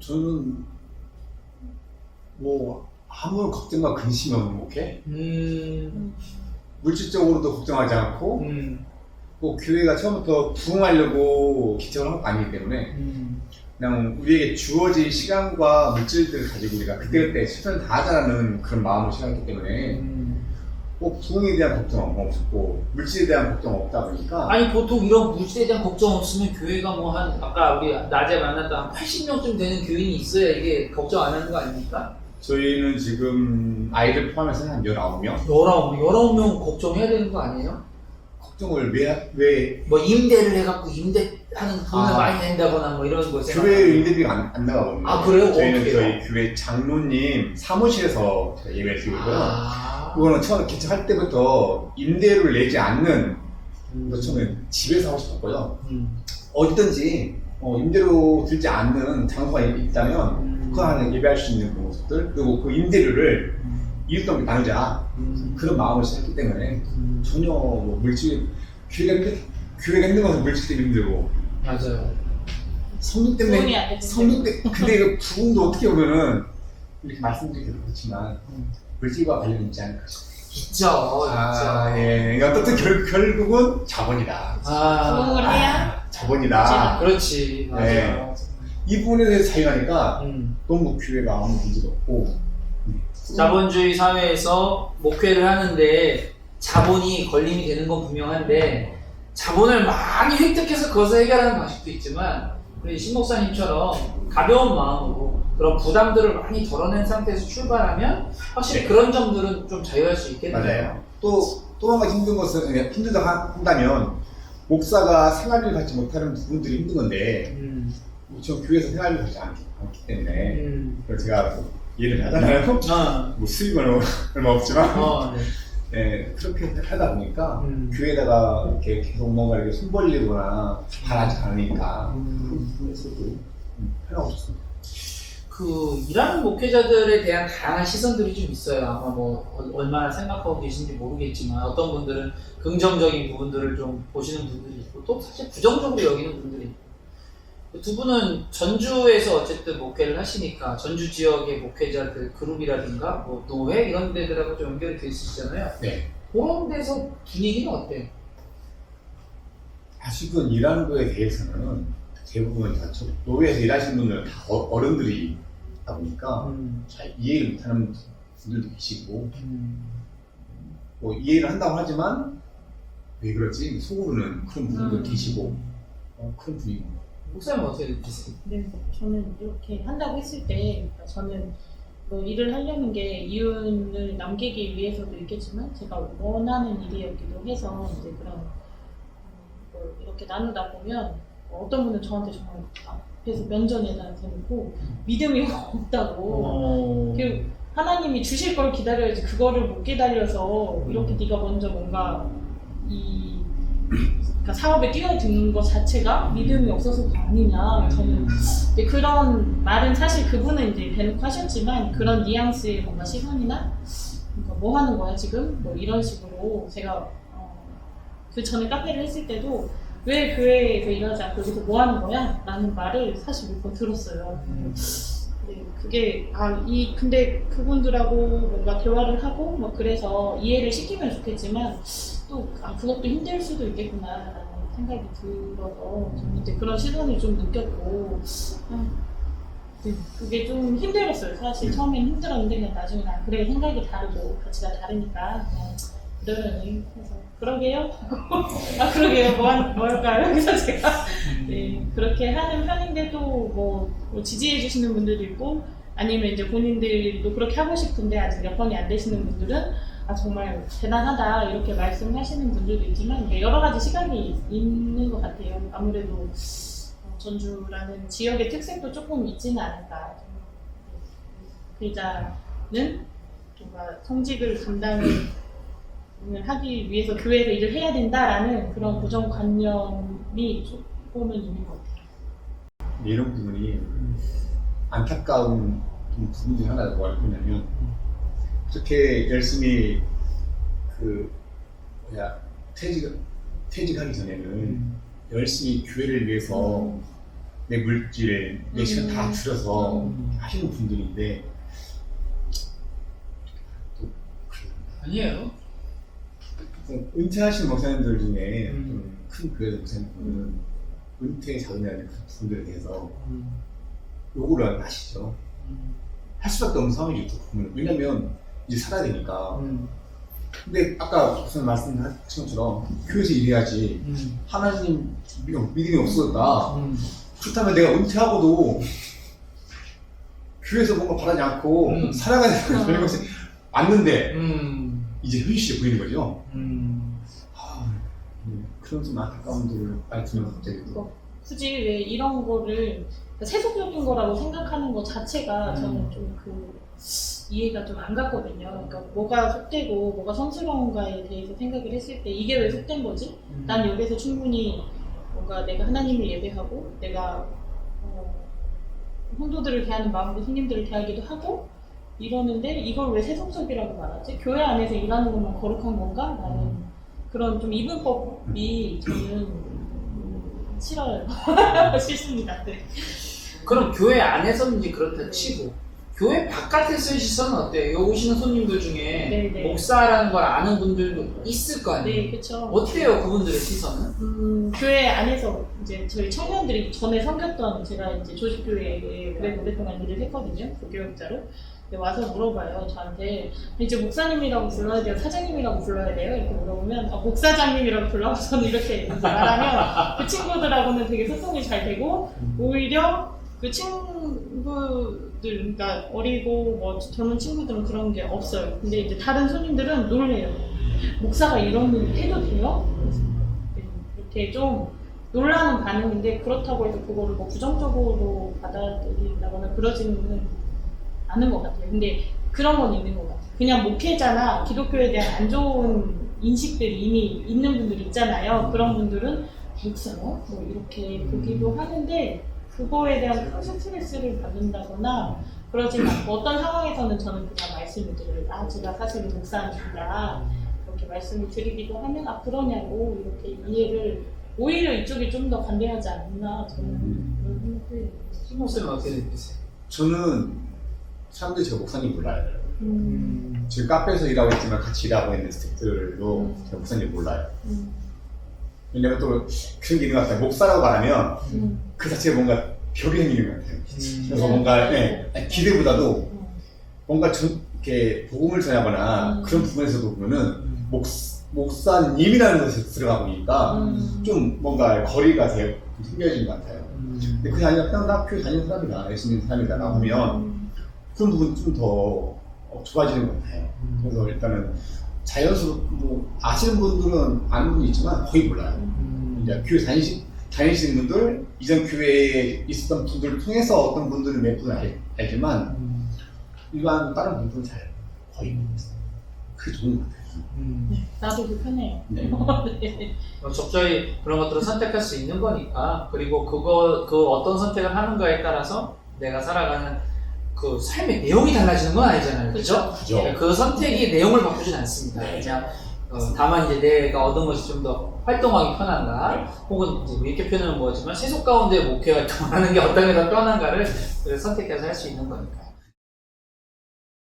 저는 뭐 아무 걱정과 근심이 없는 목회 음, 물질적으로도 걱정하지 않고 음, 뭐 교회가 처음부터 부흥하려고 기청을 한거 아니기 때문에 음, 그냥 우리에게 주어질 시간과 물질들을 가지고 우리가 그때그때 실천을 다 하자는 그런 마음을 생각했기 때문에 음. 뭐 부흥에 대한 걱정은 없었고 물질에 대한 걱정 없다 보니까 아니 보통 이런 물질에 대한 걱정 없으면 교회가 뭐 한 아까 우리 낮에 만났던 한 80명쯤 되는 교인이 있어야 이게 걱정 안 하는 거 아닙니까? 저희는 지금 아이들 포함해서 한 19명 19, 19명 걱정해야 되는 거 아니에요? 걱정을 왜, 왜 뭐 임대를 해갖고 임대하는 돈을 아. 많이 낸다거나 뭐 이런 거 생각. 교회 임대비가 안, 안 나가거든요 아, 그래요? 저희는 어떻게 저희? 교회 장로님 사무실에서 예배를 드리고요 아, 그거는 처음 개척할 때부터 임대료를 내지 않는 음. 그 처음에 집에서 하고 싶었고요 음. 어디든지 어, 임대료 들지 않는 장소가 있다면 음. 그 안에 예배할 수 있는 그 모습들 그리고 그 임대료를 음. 이웃과 나누자 음. 그런 마음을 시작했기 때문에 음. 전혀 뭐 물질 교회가 힘들 교회가 힘든 것은 물질 때문에 힘들고 맞아요. 성도 때문에. 성도 때 근데 그 부흥도 어떻게 보면은 이렇게 말씀드리기 그렇지만 음. 물질과 관련이 있지 않을까 싶어요. 있죠, 아, 있죠. 예. 어쨌든 결, 결국은 자본이다. 아, 부흥을 해야 자본이다. 그렇지. 맞아요. 네. 이 부분에 대해서 자유하니까 음. 너무 교회가 아무 문제도 없고 자본주의 사회에서 목회를 하는데 자본이 걸림이 되는 건 분명한데 자본을 많이 획득해서 그것을 해결하는 방식도 있지만 우리 신 목사님처럼 가벼운 마음으로 그런 부담들을 많이 덜어낸 상태에서 출발하면 확실히 네. 그런 점들은 좀 자유할 수 있겠네요. 맞아요. 또, 또 한 가지 힘든 것은 그냥 힘들다 한다면 목사가 생활비를 받지 못하는 부분들이 힘든 건데 음, 저 교회에서 생활비를 받지 않기, 않기 때문에 음, 그래서 제가 뭐 예를 하잖아요. 아, 뭐 수입은 얼마 없지만 어, 네. 예, 그렇게 하다 보니까 음. 교회에다가 이렇게 계속 뭔가 이렇게 손 벌리거나 바라지 않으니까 음. 그런 부분에서도 좀 편하고 좋습니다. 그 일하는 목회자들에 대한 다양한 시선들이 좀 있어요. 아마 뭐 어- 얼마나 생각하고 계신지 모르겠지만 어떤 분들은 긍정적인 부분들을 좀 보시는 분들이 있고 또 사실 부정적으로 여기는 분들이 있고 두 분은 전주에서 어쨌든 목회를 하시니까 전주 지역의 목회자들 그룹이라든가 뭐 노회 이런 데들하고 좀 연결이 돼 있으시잖아요. 네. 그런 데서 분위기는 어때요? 아직은 일하는 거에 대해서는 대부분 다 저- 노예에서 일하시는 분들은 다 어- 어른들이다 보니까 음, 잘 이해를 못하는 분들도 계시고 음, 뭐 이해를 한다고 하지만 왜 그러지 속으로는 그런 분들도 음. 계시고 어, 그런 분위기입니다. 목사님 어떻게 느끼세요? 네, 저는 이렇게 한다고 했을 때 그러니까 저는 뭐 일을 하려는 게 이윤을 남기기 위해서도 있겠지만 제가 원하는 일이었기도 해서 이제 그런 음, 뭐 이렇게 나누다 보면 어떤 분은 저한테 정말 앞에서 면전에다 대놓고 믿음이 없다고. 어, 그리고 하나님이 주실 걸 기다려야지 그거를 못 기다려서 이렇게 네가 먼저 뭔가 이 그러니까 사업에 뛰어드는 것 자체가 믿음이 없어서가 아니냐 저는 근데 그런 말은 사실 그분은 이제 대놓고 하셨지만 그런 뉘앙스의 뭔가 시선이나 그러니까 뭐 하는 거야 지금 뭐 이런 식으로 제가 어, 그 전에 카페를 했을 때도 왜 교회에서 일하지 않고 여기서 뭐 하는 거야? 라는 말을 사실 몇 번 들었어요. 음. 네, 그게 아 이 근데 그분들하고 뭔가 대화를 하고 뭐 그래서 이해를 시키면 좋겠지만 또 아, 그것도 힘들 수도 있겠구나라는 생각이 들어서 저는 그런 시선을 좀 느꼈고 아, 네, 그게 좀 힘들었어요. 사실 처음엔 힘들었는데 나중에 아, 그래 생각이 다르고 가치가 다르니까 그냥 그러려니 해서 그러게요. 아 그러게요. 뭐, 할- 뭐 할까요? 그래서 제가 네, 그렇게 하는 편인데도 뭐, 뭐 지지해 주시는 분들도 있고 아니면 이제 본인들도 그렇게 하고 싶은데 아직 여건이 안 되시는 분들은 아 정말 대단하다 이렇게 말씀하시는 분들도 있지만 여러 가지 시각이 있는 것 같아요. 아무래도 어, 전주라는 지역의 특색도 조금 있지는 않을까. 기자는 뭔가 성직을 감당을 하기 위해서 교회에서 일을 해야 된다라는 그런 고정관념이 조금은 있는 것 같아요. 이런 부분이 안타까운 좀 부분 중에 하나가 뭐냐면 그렇게 열심히 그 뭐야 퇴직 퇴직하기 전에는 열심히 교회를 위해서 내 물질, 내 시간 다 음. 들여서 음. 하시는 분들인데 또 아니에요. 좀 은퇴하신 목사님들 중에 음. 좀큰 교회 목사님들은 은퇴 자금이라는 그 분들에 대해서 음. 요구를 하시죠. 음. 할 수밖에 없는 상황이죠. 또 보면. 왜냐면 이제 살아야 되니까. 음. 근데 아까 목사님 말씀하신 것처럼 교회에서 일해야지 음. 하나님 믿음, 믿음이 없어졌다. 음. 그렇다면 내가 은퇴하고도 교회에서 뭔가 바라지 않고 음. 살아가야 되는 그런 것이 맞는데 음. 이제 현실이 보이는 거죠. 음. 아, 음, 그런 좀 많이 들으면서 갑자기 또 굳이 왜 이런 거를 세속적인 거라고 생각하는 것 자체가 음. 저는 좀 그 이해가 좀 안 갔거든요. 그러니까 뭐가 속되고 뭐가 성스러운가에 대해서 생각을 했을 때 이게 왜 속된 거지? 음. 난 여기서 충분히 뭔가 내가 하나님을 예배하고 내가 어, 성도들을 대하는 마음으로 손님들을 대하기도 하고 이러는데 이걸 왜 세속적이라고 말하지? 교회 안에서 일하는 것만 거룩한 건가? 나는 음. 그런 좀 이분법이 저는 음, 싫어요. 싫습니다. 네. 그럼 교회 안에서는 이제 그렇다 치고 교회 바깥에서의 시선은 어때요? 여기 오시는 손님들 중에 네, 네. 목사라는 걸 아는 분들도 있을 거 아니에요? 네, 그렇죠. 어때요 그분들의 시선은? 음, 교회 안에서 이제 저희 청년들이 전에 섬겼던 제가 이제 조직교회에 오래 오랫동안 일을 했거든요. 교육자로. 근데 와서 물어봐요, 저한테. 이제 목사님이라고 불러야 돼요? 사장님이라고 불러야 돼요? 이렇게 물어보면, 아, 목사장님이라고 불러? 저는 이렇게 말하면 그 친구들하고는 되게 소통이 잘 되고, 오히려 그 친구들, 그러니까 어리고 뭐 젊은 친구들은 그런 게 없어요. 근데 이제 다른 손님들은 놀래요. 목사가 이런 일 해도 돼요? 네, 이렇게 좀 놀라는 반응인데 그렇다고 해서 그거를 뭐 부정적으로 받아들인다거나 그러지는 않은 것 같아요. 근데 그런 건 있는 것 같아요. 그냥 목회자나 기독교에 대한 안 좋은 인식들이 이미 있는 분들 있잖아요. 그런 분들은 목사요? 뭐 이렇게 보기도 하는데 그거에 대한 큰 스트레스를 받는다거나 그러진 않고 어떤 상황에서는 저는 그냥 말씀을 드려요. 아, 제가 사실은 목사입니다. 이렇게 말씀을 드리기도 하면 아 그러냐고 이렇게 이해를 오히려 이쪽이 좀 더 관대하지 않나 저는 음. 그런 생각을 신목사님 어떻게 느끼세요? 저는 사람들이 제가 목사님 몰라요. 음, 지금 카페에서 일하고 있지만 같이 일하고 있는 스태프들도 음. 제가 목사님 몰라요. 음, 왜냐면 또 그런 게 있는 것 같아요. 목사라고 말하면 음, 그 자체가 뭔가 벽이 생기는 것 같아요. 음. 그래서 뭔가 예, 아니, 기대보다도 음, 뭔가 전, 이렇게 복음을 전하거나 음. 그런 부분에서도 보면은 음. 목, 목사님이라는 것에 들어가 보니까 음. 좀 뭔가 거리가 되게 생겨진 것 같아요. 음. 근데 그게 아니라 그냥 나 교회 다니는 사람이다, 예수 믿는 사람이다 라고 하면 음, 그런 부분 좀더 좋아지는 것 같아요. 그래서 일단은 자연스럽고 뭐 아시는 분들은 아는 분이 있지만 거의 몰라요. 음. 이제 교회 다니시, 다니시는 분들, 이전 교회에 있었던 분들을 통해서 어떤 분들은 몇 분을 알, 알지만 음. 일반 다른 분들은 잘 거의 모르겠어요. 그게 좋은 것 같아요. 음. 나도 불편해요. 네. 네. 어, 적절히 그런 것들을 선택할 수 있는 거니까 그리고 그거 그 어떤 선택을 하는가에 따라서 내가 살아가는 그 삶의 내용이 달라지는 건 아니잖아요, 그죠? 그죠? 그 선택이 내용을 바꾸진 않습니다. 네. 그냥 어, 다만 이제 내가 얻은 것이 좀 더 활동하기 편한가, 혹은 이제 뭐 이렇게 표현은 뭐지만 세속 가운데 목회 활동을 하는 게 어떤 게 더 편한가를 선택해서 할 수 있는 거니까.